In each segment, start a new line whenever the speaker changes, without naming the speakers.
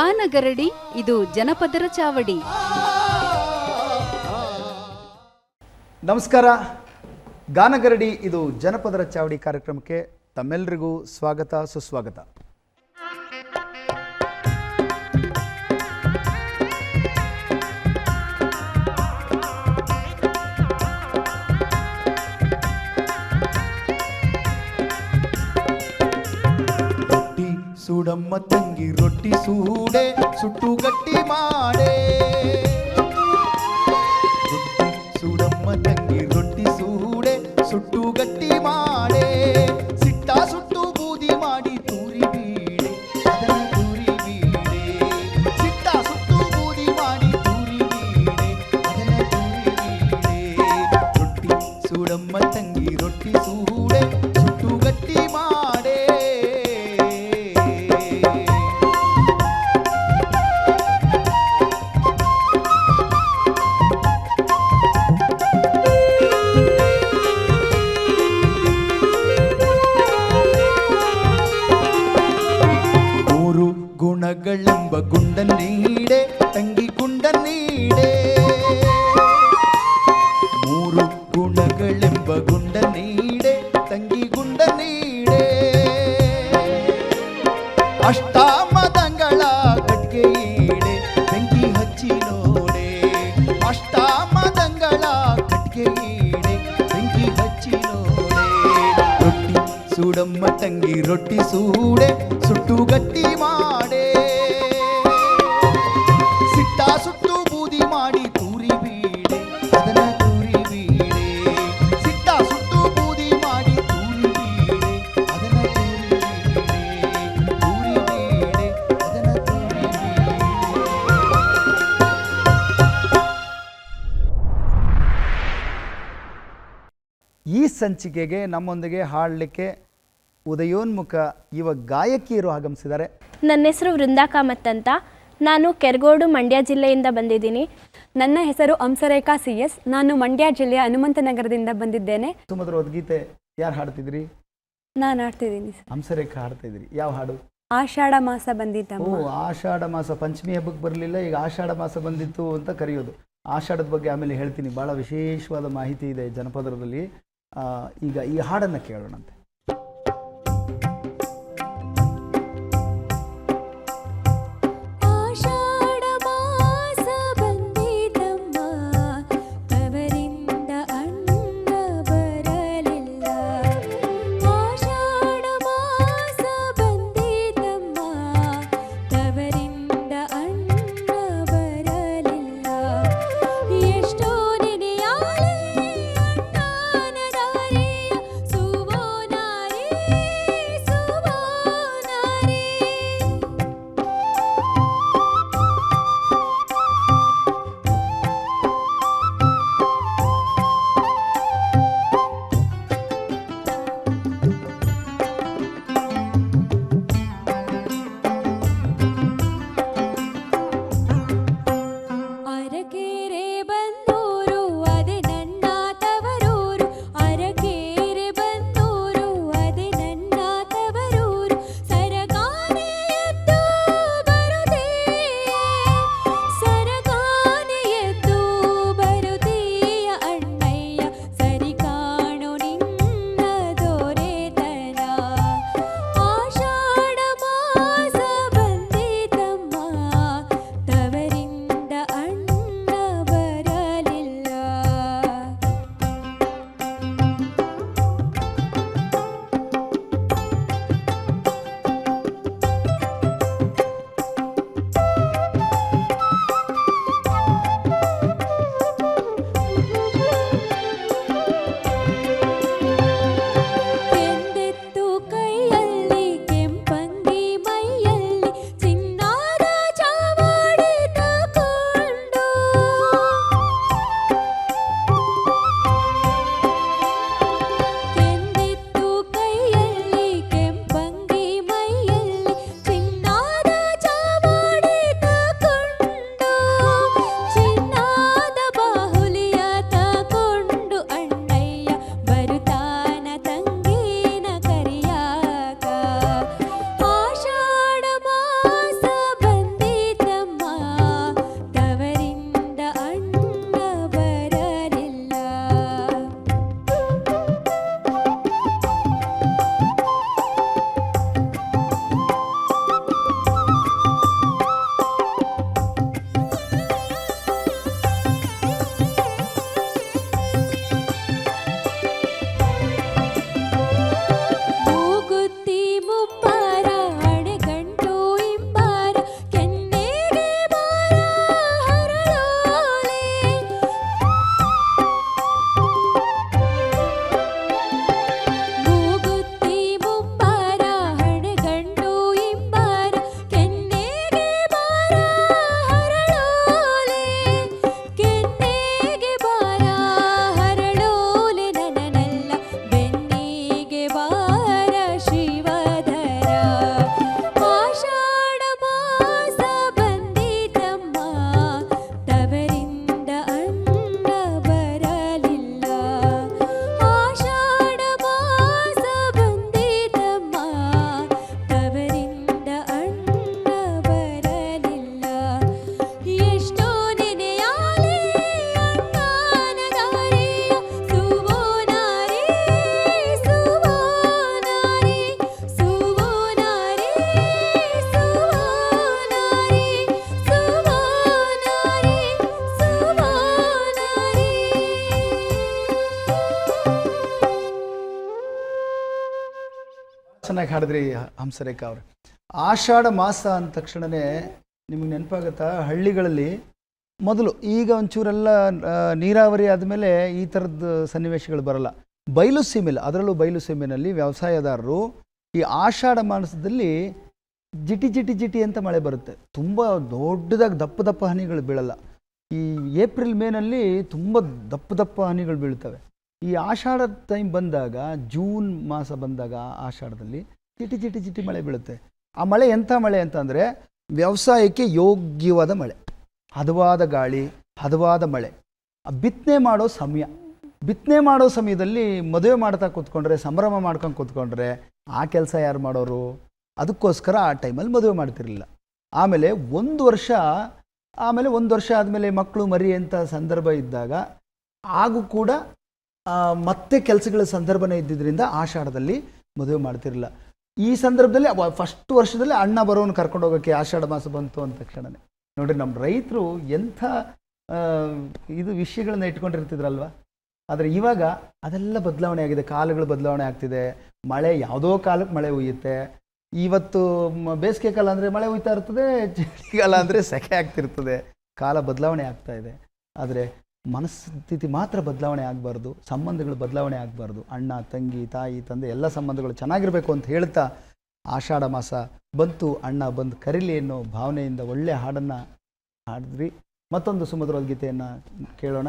ಗಾನಗರಡಿ ಇದು ಜನಪದರ ಚಾವಡಿ.
ನಮಸ್ಕಾರ. ಗಾನಗರಡಿ ಇದು ಜನಪದರ ಚಾವಡಿ ಕಾರ್ಯಕ್ರಮಕ್ಕೆ ತಮ್ಮೆಲ್ಲರಿಗೂ ಸ್ವಾಗತ ಸುಸ್ವಾಗತ.
ಸುಡಮ್ಮ ತಂಗಿ ರೊಟ್ಟಿ ಸೂಡೆ ಸುಟ್ಟು ಗಟ್ಟಿ ಮಾಡೆ ಸುಡಮ್ಮ ತಂಗಿ ರೊಟ್ಟಿ ಸೂಡೆ ಸುಟ್ಟು ಗಟ್ಟಿ ಸೂಡಮ್ಮ ತಂಗಿ ರೊಟ್ಟಿ ಸೂಡೆ ಸುಟ್ಟು ಗಟ್ಟಿ ಮಾಡೆ. ಸಿಟ್ಟ ಸುಟ್ಟು ಬೂದಿ ಮಾಡಿ ತೂರಿ ಬೀಡೆ, ಅದನ್ನ ತೂರಿ ಬೀಡೆ. ಸಿಟ್ಟ ಸುಟ್ಟು ಬೂದಿ ಮಾಡಿ ತೂರಿ ಬೀಡೆ, ಅದನ್ನ ತೂರಿ ಬೀಡೆ ತೂರಿ ಬೀಡೆ, ಅದನ್ನ ತೂರಿ ಬೀಡೆ.
ಈ ಸಂಚಿಕೆಗೆ ನಮ್ಮೊಂದಿಗೆ ಹಾಡಲಿಕ್ಕೆ ಉದಯೋನ್ಮುಖ ಯುವ ಗಾಯಕಿಯರು ಆಗಮಿಸಿದ್ದಾರೆ.
ನನ್ನ ಹೆಸರು ವೃಂದಾ ಕಾಮತ್ ಅಂತ. ನಾನು ಕೆರಗೋಡು ಮಂಡ್ಯ ಜಿಲ್ಲೆಯಿಂದ ಬಂದಿದ್ದೀನಿ.
ನನ್ನ ಹೆಸರು ಅಂಸರೇಖಾ ಸಿ ಎಸ್. ನಾನು ಮಂಡ್ಯ ಜಿಲ್ಲೆಯ ಹನುಮಂತನಗರದಿಂದ ಬಂದಿದ್ದೇನೆ.
ಸುಮಧುರವಾದ ಗೀತೆ ಯಾರು ಹಾಡ್ತಿದ್ರಿ?
ನಾನು ಆಡ್ತಿದ್ದೀನಿ ಸರ್.
ಹಾಡ್ತಿದ್ರಿ. ಹಾಡ್ತಾ ಯಾವ ಹಾಡು?
ಆಷಾಢ ಮಾಸ
ಓ
ಬಂದಿದ್ದಮ್ಮ
ಆಷಾಢ ಮಾಸ ಪಂಚಮಿ ಹಬ್ಬಕ್ಕೆ ಬರಲಿಲ್ಲ ಈಗ ಆಷಾಢ ಮಾಸ ಬಂದಿತ್ತು ಅಂತ ಕರೆಯೋದು. ಆಷಾಢದ ಬಗ್ಗೆ ಆಮೇಲೆ ಹೇಳ್ತೀನಿ. ಭಾಳ ವಿಶೇಷವಾದ ಮಾಹಿತಿ ಇದೆ ಜನಪದರದಲ್ಲಿ. ಆ, ಈಗ ಈ ಹಾಡನ್ನು ಕೇಳೋಣಂತೆ.
ಚೆನ್ನಾಗಿ ಹಾಡಿದ್ರಿ ಹಂಸರೇಖ ಅವರು. ಆಷಾಢ ಮಾಸ ಅಂದ ತಕ್ಷಣವೇ ನಿಮಗೆ ನೆನಪಾಗತ್ತಾ? ಹಳ್ಳಿಗಳಲ್ಲಿ ಮೊದಲು ಈಗ ಒಂಚೂರೆಲ್ಲ ನೀರಾವರಿ ಆದಮೇಲೆ ಈ ಥರದ ಸನ್ನಿವೇಶಗಳು ಬರಲ್ಲ. ಬಯಲು ಸೀಮೆಲಿ, ಅದರಲ್ಲೂ ಬಯಲು ಸೀಮೆನಲ್ಲಿ ವ್ಯವಸಾಯದಾರರು ಈ ಆಷಾಢ ಮಾಸದಲ್ಲಿ ಜಿಟಿ ಜಿಟಿ ಜಿಟಿ ಅಂತ ಮಳೆ ಬರುತ್ತೆ. ತುಂಬ ದೊಡ್ಡದಾಗಿ ದಪ್ಪ ದಪ್ಪ ಹನಿಗಳು ಬೀಳಲ್ಲ. ಈ ಏಪ್ರಿಲ್ ಮೇನಲ್ಲಿ ತುಂಬ ದಪ್ಪ ದಪ್ಪ ಹನಿಗಳು ಬೀಳ್ತವೆ. ಈ ಆಷಾಢ ಟೈಮ್ ಬಂದಾಗ, ಜೂನ್ ಮಾಸ ಬಂದಾಗ ಆಷಾಢದಲ್ಲಿ ಚಿಟಿ ಚಿಟಿ ಚಿಟಿ ಮಳೆ ಬೀಳುತ್ತೆ. ಆ ಮಳೆ ಎಂಥ ಮಳೆ ಅಂತಂದರೆ ವ್ಯವಸಾಯಕ್ಕೆ ಯೋಗ್ಯವಾದ ಮಳೆ. ಹದವಾದ ಗಾಳಿ, ಹದವಾದ ಮಳೆ. ಬಿತ್ತನೆ ಮಾಡೋ ಸಮಯ. ಬಿತ್ತನೆ ಮಾಡೋ ಸಮಯದಲ್ಲಿ ಮದುವೆ ಮಾಡ್ತಾ ಕೂತ್ಕೊಂಡ್ರೆ, ಸಂಭ್ರಮ ಮಾಡ್ಕೊಂಡು ಕೂತ್ಕೊಂಡ್ರೆ ಆ ಕೆಲಸ ಯಾರು ಮಾಡೋರು? ಅದಕ್ಕೋಸ್ಕರ ಆ ಟೈಮಲ್ಲಿ ಮದುವೆ ಮಾಡ್ತಿರಲಿಲ್ಲ. ಆಮೇಲೆ ಒಂದು ವರ್ಷ, ಆಮೇಲೆ ಒಂದು ವರ್ಷ ಆದಮೇಲೆ ಮಕ್ಕಳು ಮರಿ ಅಂತ ಸಂದರ್ಭ ಇದ್ದಾಗ ಆಗೂ ಕೂಡ ಮತ್ತೆ ಕೆಲಸಗಳ ಸಂದರ್ಭನೇ ಇದ್ದಿದ್ದರಿಂದ ಆಷಾಢದಲ್ಲಿ ಮದುವೆ ಮಾಡ್ತಿರಲಿಲ್ಲ. ಈ ಸಂದರ್ಭದಲ್ಲಿ ಫಸ್ಟ್ ವರ್ಷದಲ್ಲಿ ಅಣ್ಣ ಬರೋನು ಕರ್ಕೊಂಡು ಹೋಗೋಕ್ಕೆ ಆಷಾಢ ಮಾಸ ಬಂತು ಅಂದ ತಕ್ಷಣನೇ. ನೋಡಿರಿ ನಮ್ಮ ರೈತರು ಎಂಥ ಇದು ವಿಷಯಗಳನ್ನ ಇಟ್ಕೊಂಡಿರ್ತಿದ್ರಲ್ವ? ಆದರೆ ಇವಾಗ ಅದೆಲ್ಲ ಬದಲಾವಣೆ ಆಗಿದೆ, ಕಾಲಗಳು ಬದಲಾವಣೆ ಆಗ್ತಿದೆ. ಮಳೆ ಯಾವುದೋ ಕಾಲಕ್ಕೆ ಮಳೆ ಹುಯ್ಯುತ್ತೆ. ಇವತ್ತು ಬೇಸಿಗೆ ಕಾಲ ಅಂದರೆ ಮಳೆ ಹುಯ್ತಾ ಇರ್ತದೆ ಚಳಿಗಾಲ ಅಂದರೆ ಸೆಕೆ ಆಗ್ತಿರ್ತದೆ. ಕಾಲ ಬದಲಾವಣೆ ಆಗ್ತಾ ಇದೆ. ಆದರೆ ಮನಸ್ಥಿತಿ ಮಾತ್ರ ಬದಲಾವಣೆ ಆಗಬಾರ್ದು, ಸಂಬಂಧಗಳು ಬದಲಾವಣೆ ಆಗಬಾರ್ದು. ಅಣ್ಣ, ತಂಗಿ, ತಾಯಿ, ತಂದೆ, ಎಲ್ಲ ಸಂಬಂಧಗಳು ಚೆನ್ನಾಗಿರಬೇಕು ಅಂತ ಹೇಳ್ತಾ ಆಷಾಢ ಮಾಸ ಬಂತು. ಅಣ್ಣ ಬಂದು ಕರೀಲಿ ಅನ್ನೋ ಭಾವನೆಯಿಂದ ಒಳ್ಳೆ ಹಾಡನ್ನು ಹಾಡಿದ್ವಿ. ಮತ್ತೊಂದು ಸುಮಧುರ ಗೀತೆಯನ್ನು ಕೇಳೋಣ.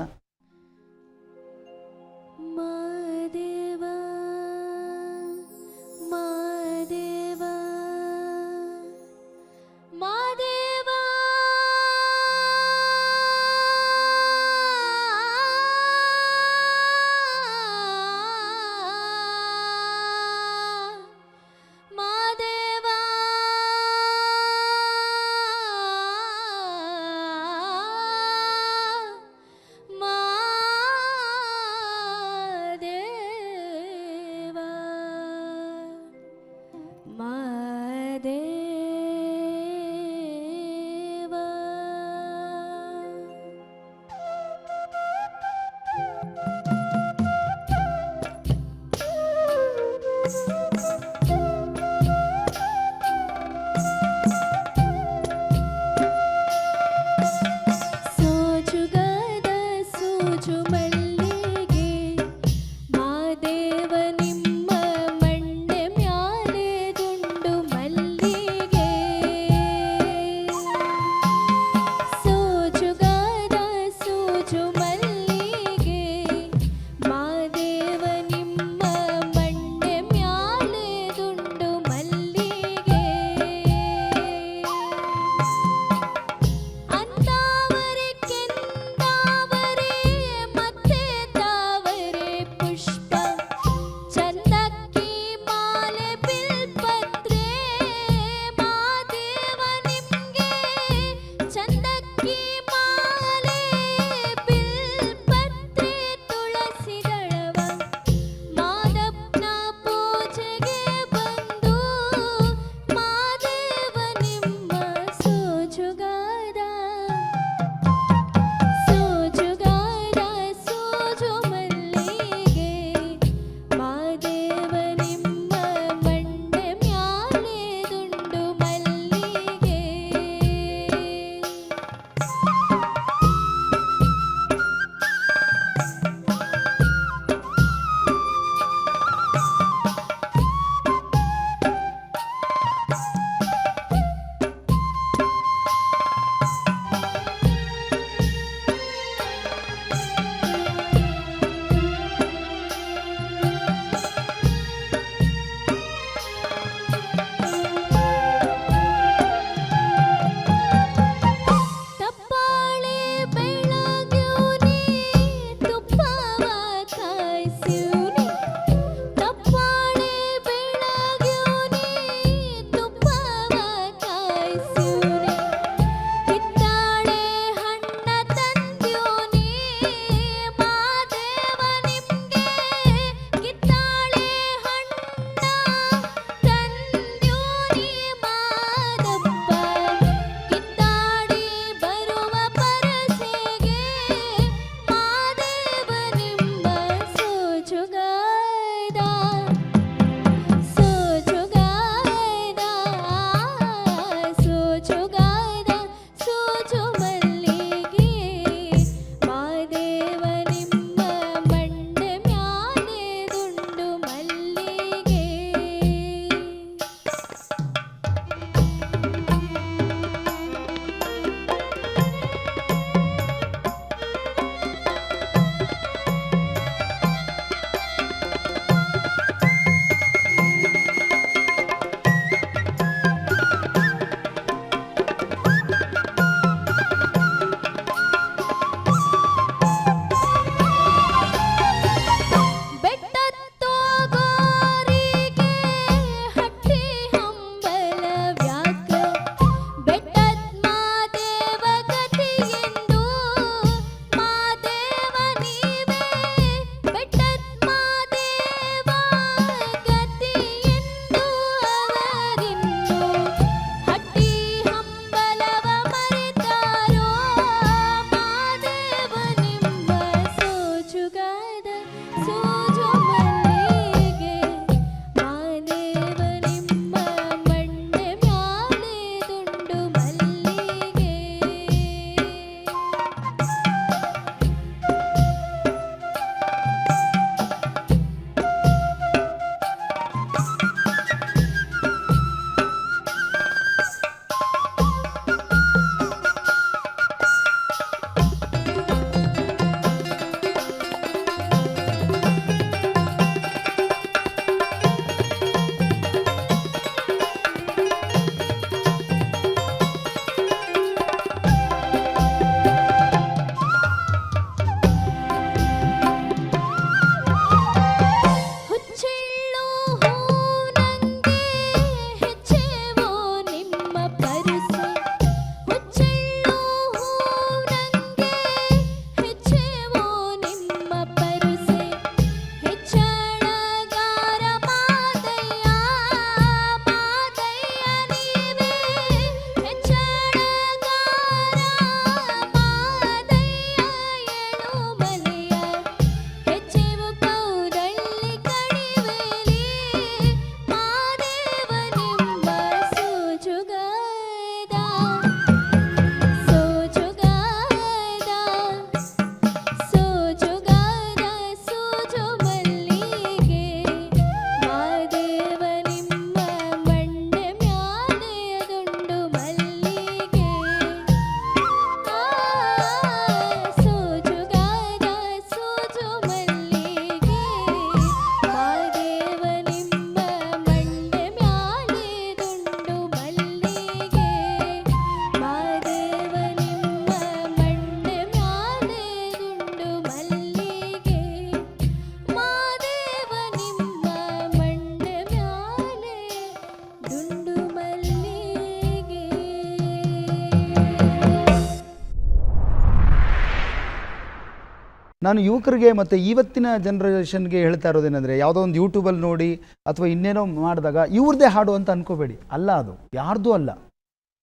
ನಾನು ಯುವಕರಿಗೆ ಮತ್ತು ಇವತ್ತಿನ ಜನ್ರೇಷನ್ಗೆ ಹೇಳ್ತಾ ಇರೋದೇನೆಂದರೆ ಯಾವುದೋ ಒಂದು ಯೂಟ್ಯೂಬಲ್ಲಿ ನೋಡಿ ಅಥವಾ ಇನ್ನೇನೋ ಮಾಡಿದಾಗ, ಇವ್ರದ್ದೇ ಹಾಡು ಅಂತ ಅನ್ಕೋಬೇಡಿ. ಅಲ್ಲ ಅದು. ಯಾರ್ದೂ ಅಲ್ಲ.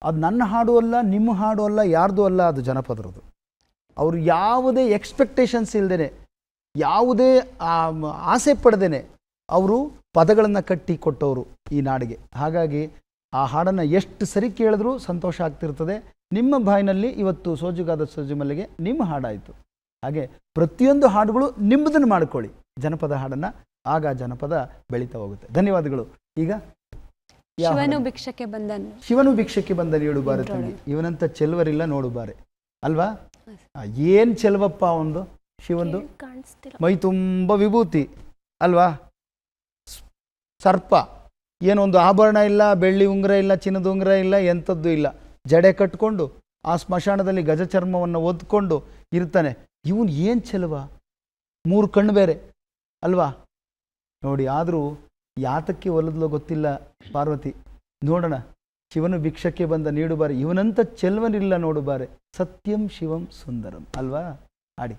ಅದು ನನ್ನ ಹಾಡು ಅಲ್ಲ, ನಿಮ್ಮ ಹಾಡು ಅಲ್ಲ, ಯಾರ್ದೂ ಅಲ್ಲ, ಅದು ಜನಪದರದು ಅವರು ಯಾವುದೇ ಎಕ್ಸ್ಪೆಕ್ಟೇಷನ್ಸ್ ಇಲ್ಲದೇ ಯಾವುದೇ ಆಸೆ ಪಡೆದೇನೆ ಅವರು ಪದಗಳನ್ನು ಕಟ್ಟಿ ಕೊಟ್ಟವರು ಈ ನಾಡಿಗೆ. ಹಾಗಾಗಿ ಆ ಹಾಡನ್ನು ಎಷ್ಟು ಸರಿ ಕೇಳಿದ್ರೂ ಸಂತೋಷ ಆಗ್ತಿರ್ತದೆ. ನಿಮ್ಮ ಬಾಯಿನಲ್ಲಿ ಇವತ್ತು ಸೋಜುಗಾದ ಸೋಜು ಮಲ್ಲಿಗೆ ನಿಮ್ಮ ಹಾಡಾಯಿತು. ಹಾಗೆ ಪ್ರತಿಯೊಂದು ಹಾಡುಗಳು ನಿಮ್ಮದನ್ನು ಮಾಡ್ಕೊಳ್ಳಿ. ಜನಪದ ಹಾಡನ್ನು ಆಗ ಜನಪದ ಬೆಳೀತಾ ಹೋಗುತ್ತೆ. ಧನ್ಯವಾದಗಳು. ಈಗ
ಶಿವನು? ಭಿಕ್ಷಕ್ಕೆ ಬಂದನು.
ಶಿವನು ಭಿಕ್ಷಕ್ಕೆ ಬಂದ ಹೇಳು ಬಾರೆ ತಂಗಿ. ಇವನಂತ ಚೆಲ್ವರಿಲ್ಲ ನೋಡು ಬಾರೆ. ಅಲ್ವಾ? ಆ, ಏನ್ ಚೆಲ್ವಪ್ಪ ಒಂದು? ಶಿವಂದು?
ಕಾಣಿಸ್ತಿಲ್ಲ.
ಮೈ ತುಂಬ ವಿಭೂತಿ. ಅಲ್ವಾ? ಸರ್ಪ. ಏನೊಂದು ಆಭರಣ ಇಲ್ಲ ಬೆಳ್ಳಿ ಉಂಗುರ ಇಲ್ಲ ಚಿನ್ನದ ಉಂಗುರ ಇಲ್ಲ ಎಂಥದ್ದು ಇಲ್ಲ. ಜಡೆ ಕಟ್ಕೊಂಡು ಆ ಸ್ಮಶಾನದಲ್ಲಿ ಗಜಚರ್ಮವನ್ನು ಒದ್ಕೊಂಡು ಇರ್ತಾನೆ. ಇವನು ಏನು ಚೆಲುವ? ಮೂರು ಕಣ್ಣು ಬೇರೆ, ಅಲ್ವಾ? ನೋಡಿ, ಆದರೂ ಯಾತಕ್ಕೆ ಒಲದ್ಲೋ ಗೊತ್ತಿಲ್ಲ ಪಾರ್ವತಿ. ನೋಡೋಣ, ಶಿವನು ಭಿಕ್ಷಕ್ಕೆ ಬಂದ ನೀಡುಬಾರೆ. ಇವನಂತ ಚೆಲ್ವನಿಲ್ಲ ನೋಡುಬಾರೆ. ಸತ್ಯಂ ಶಿವಂ ಸುಂದರಂ, ಅಲ್ವಾ? ಆಡಿ.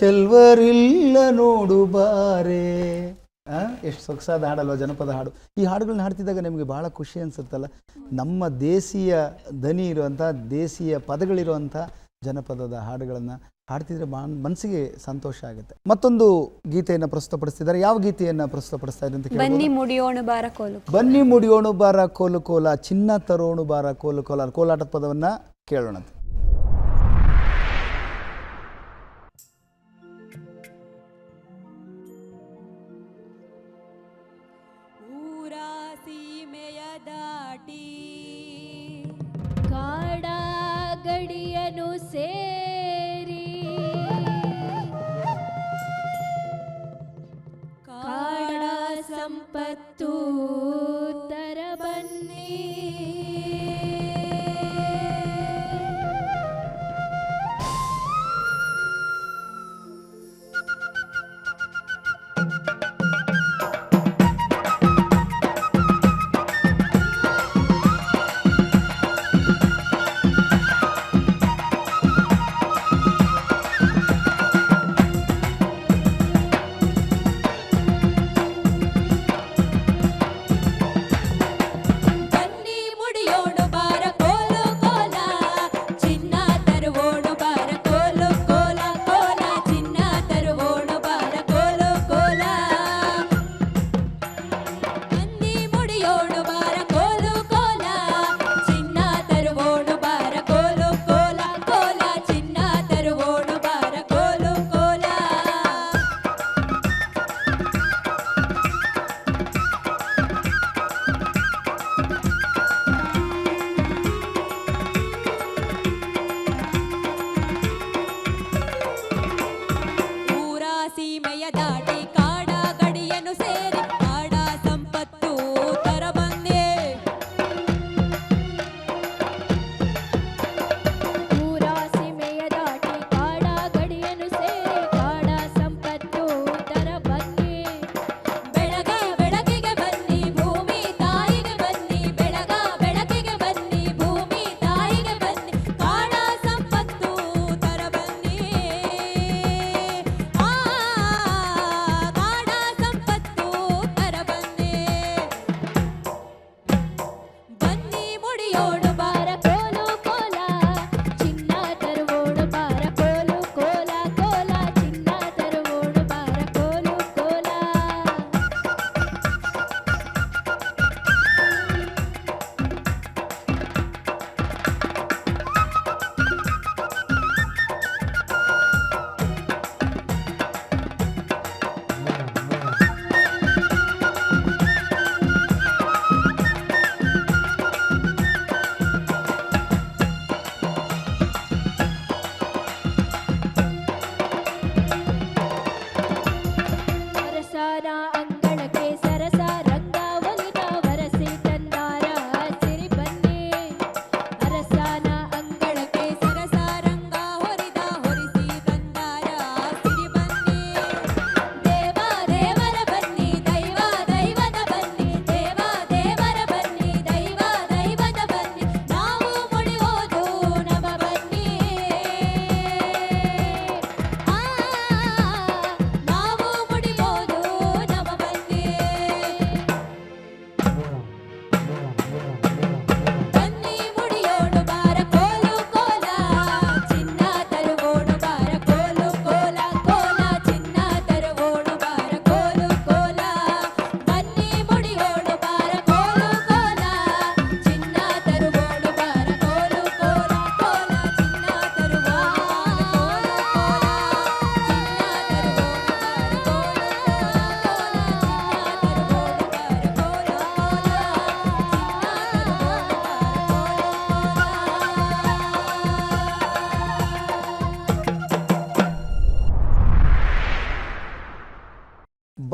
ಚೆಲ್ವರಿಲ್ಲ ನೋಡು ಬಾರೆ.
ಎಷ್ಟು ಸೊಗಸಾದ ಹಾಡಲ್ವ ಜನಪದ ಹಾಡು. ಈ ಹಾಡುಗಳನ್ನ ಹಾಡ್ತಿದ್ದಾಗ ನಿಮಗೆ ಭಾಳ ಖುಷಿ ಅನ್ಸುತ್ತಲ್ಲ? ನಮ್ಮ ದೇಶೀಯ ದನಿ ಇರುವಂಥ ದೇಶೀಯ ಪದಗಳಿರುವಂಥ ಜನಪದದ ಹಾಡುಗಳನ್ನು ಹಾಡ್ತಿದ್ರೆ ಮನ್ ಮನಸ್ಸಿಗೆ ಸಂತೋಷ ಆಗುತ್ತೆ. ಮತ್ತೊಂದು ಗೀತೆಯನ್ನು ಪ್ರಸ್ತುತಪಡಿಸ್ತಿದ್ದಾರೆ. ಯಾವ ಗೀತೆಯನ್ನು ಪ್ರಸ್ತುತಪಡಿಸ್ತಾ ಇದ್ದಾರೆ ಅಂತ?
ಬನ್ನಿ ಮುಡಿಯೋಣ ಬಾರ ಕೋಲು
ಬನ್ನಿ ಮುಡಿಯೋಣು ಬಾರ ಕೋಲು ಕೋಲ ಚಿನ್ನ ತರೋಣು ಬಾರ ಕೋಲು ಕೋಲ ಕೋಲಾಟದ ಪದವನ್ನ ಕೇಳೋಣ
സമ്പത്തൂത്ത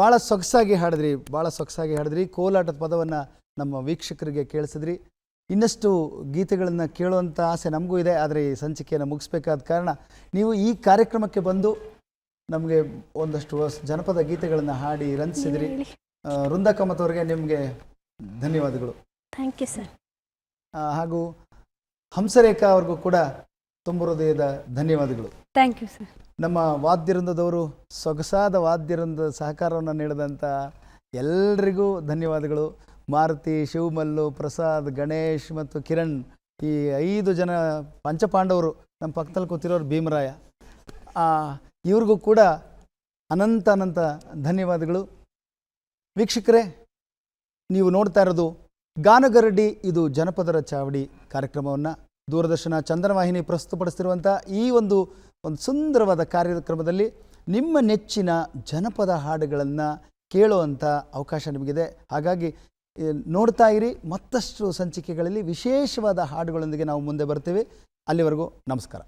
ಭಾಳ ಸೊಗಸಾಗಿ ಹಾಡಿದ್ರಿ ಭಾಳ ಸೊಗಸಾಗಿ ಹಾಡಿದ್ರಿ. ಕೋಲಾಟದ ಪದವನ್ನು ನಮ್ಮ ವೀಕ್ಷಕರಿಗೆ ಕೇಳಿಸಿದ್ರಿ. ಇನ್ನಷ್ಟು ಗೀತೆಗಳನ್ನು ಕೇಳುವಂಥ ಆಸೆ ನಮಗೂ ಇದೆ ಆದರೆ ಈ ಸಂಚಿಕೆಯನ್ನು ಮುಗಿಸ್ಬೇಕಾದ ಕಾರಣ ನೀವು ಈ ಕಾರ್ಯಕ್ರಮಕ್ಕೆ ಬಂದು ನಮಗೆ ಒಂದಷ್ಟು ಜನಪದ ಗೀತೆಗಳನ್ನು ಹಾಡಿ ರಂಜಿಸಿದ್ರಿ. ವೃಂದ ವೃಂದಾ ಅವರಿಗೆ ನಿಮಗೆ ಧನ್ಯವಾದಗಳು.
Thank you sir.
ಹಾಗೂ ಹಂಸರೇಖಾ ಅವ್ರಿಗೂ ಕೂಡ ತುಂಬ ಹೃದಯದ ಧನ್ಯವಾದಗಳು.
Thank you sir.
ನಮ್ಮ ವಾದ್ಯವೃಂದದವರು ಸೊಗಸಾದ ವಾದ್ಯವೃಂದ ಸಹಕಾರವನ್ನು ನೀಡಿದಂಥ ಎಲ್ರಿಗೂ ಧನ್ಯವಾದಗಳು. ಮಾರುತಿ, ಶಿವಮಲ್ಲು, ಪ್ರಸಾದ್, ಗಣೇಶ್ ಮತ್ತು ಕಿರಣ್, ಈ ಐದು ಜನ ಪಂಚಪಾಂಡವರು, ನಮ್ಮ ಪಕ್ಕದಲ್ಲಿ ಕೂತಿರೋರು ಭೀಮರಾಯ. ಇವ್ರಿಗೂ ಕೂಡ ಅನಂತ ಅನಂತ ಧನ್ಯವಾದಗಳು. ವೀಕ್ಷಕರೇ, ನೀವು ನೋಡ್ತಾ ಇರೋದು ಗಾನಗರಡಿ, ಇದು ಜನಪದರ ಚಾವಡಿ ಕಾರ್ಯಕ್ರಮವನ್ನು. ದೂರದರ್ಶನ ಚಂದನವಾಹಿನಿ ಪ್ರಸ್ತುತಪಡಿಸ್ತಿರುವಂಥ ಈ ಒಂದು ಒಂದು ಸುಂದರವಾದ ಕಾರ್ಯಕ್ರಮದಲ್ಲಿ ನಿಮ್ಮ ನೆಚ್ಚಿನ ಜನಪದ ಹಾಡುಗಳನ್ನು ಕೇಳುವಂಥ ಅವಕಾಶ ನಿಮಗಿದೆ. ಹಾಗಾಗಿ ನೋಡ್ತಾ ಇರಿ. ಮತ್ತಷ್ಟು ಸಂಚಿಕೆಗಳಲ್ಲಿ ವಿಶೇಷವಾದ ಹಾಡುಗಳೊಂದಿಗೆ ನಾವು ಮುಂದೆ ಬರ್ತೀವಿ. ಅಲ್ಲಿವರೆಗೂ ನಮಸ್ಕಾರ.